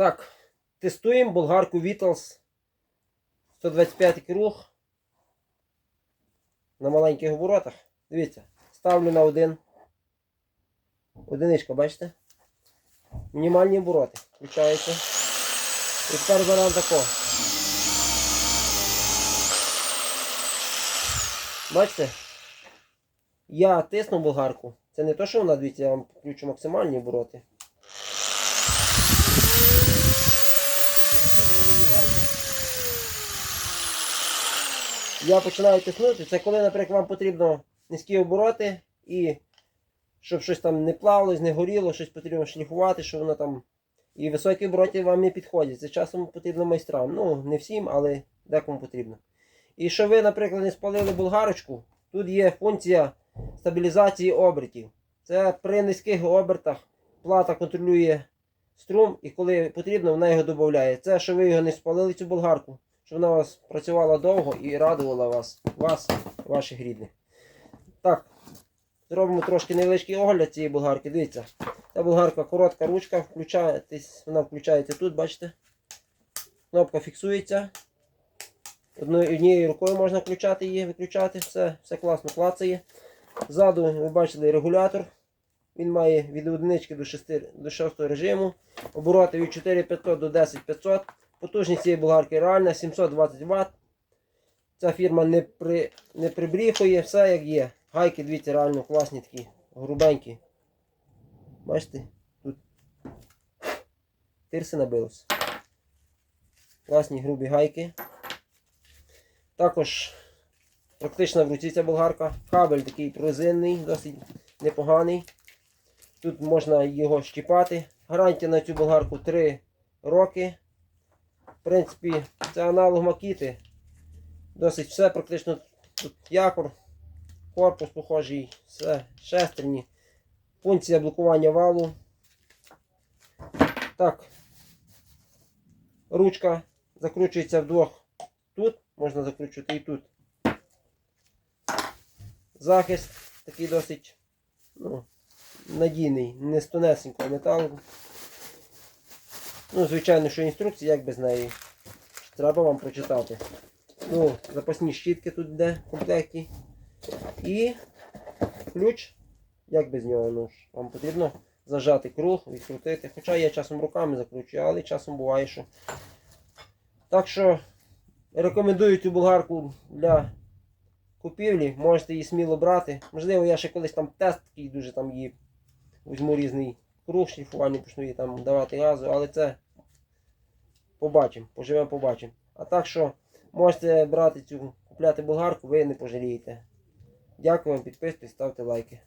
Так, тестуємо болгарку Vitals 125 круг на маленьких оборотах. Дивіться, ставлю на один. Одиничка, бачите? Мінімальні обороти. Включається. І тепер беремо тако. Бачите? Я тисну болгарку. Це не то, що вона, дивіться, я вам включу максимальні обороти. Я починаю тиснути. Це коли, наприклад, вам потрібно низькі обороти і щоб щось там не плавилось, не горіло, щось потрібно шліфувати, щоб воно там. І високі обороти вам не підходять. Це часом потрібно майстрам. Ну, не всім, але декому потрібно. І щоб ви, наприклад, не спалили болгарочку, тут є функція стабілізації обертів. Це при низьких обертах плата контролює струм, і коли потрібно, вона його додає. Це, що ви його не спалили, цю болгарку, щоб вона у вас працювала довго і радувала вас, вас, ваших рідних. Так, зробимо трошки невеличкий огляд цієї болгарки. Дивіться, ця болгарка коротка ручка, включаєтесь, вона включається тут, бачите? Кнопка фіксується. Одною, однією рукою можна включати її, виключати, все, все класно клацає. Ззаду ви бачили регулятор. Він має від одинички до 6, до 6 режиму. Обороти від 4500 до 10500. Потужність цієї болгарки реальна 720 Вт. Ця фірма не при, не прибріхує, все як є. Гайки, дивіться, реально класні такі, грубенькі. Бачите? Тут тирси набилось. Класні грубі гайки. Також практично в руці ця болгарка. Кабель такий пружинний, досить непоганий. Тут можна його щіпати. Гарантія на цю болгарку 3 роки. В принципі, це аналог Макіти. Досить все, практично тут якор, корпус похожий, все, шестерні. Функція блокування валу. Так. Ручка закручується вдвох тут, можна закручувати і тут. Захист такий досить ну, надійний, не з тонесенького металу. Ну, звичайно, що інструкція, як без неї. Треба вам прочитати. Ну, запасні щітки тут йде в комплекті. І ключ, як без нього, ну вам потрібно зажати круг, відкрутити. Хоча я часом руками закручую, але часом буває, що. Так що рекомендую цю болгарку для купівлі. Можете її сміло брати. Можливо, я ще колись там тест такий дуже там її візьму різний круг шліфування, почну там давати газу, але це побачимо, поживемо, побачимо. А так що можете брати цю, купляти болгарку, ви не пожалієте. Дякую вам, підписуйтесь, ставте лайки.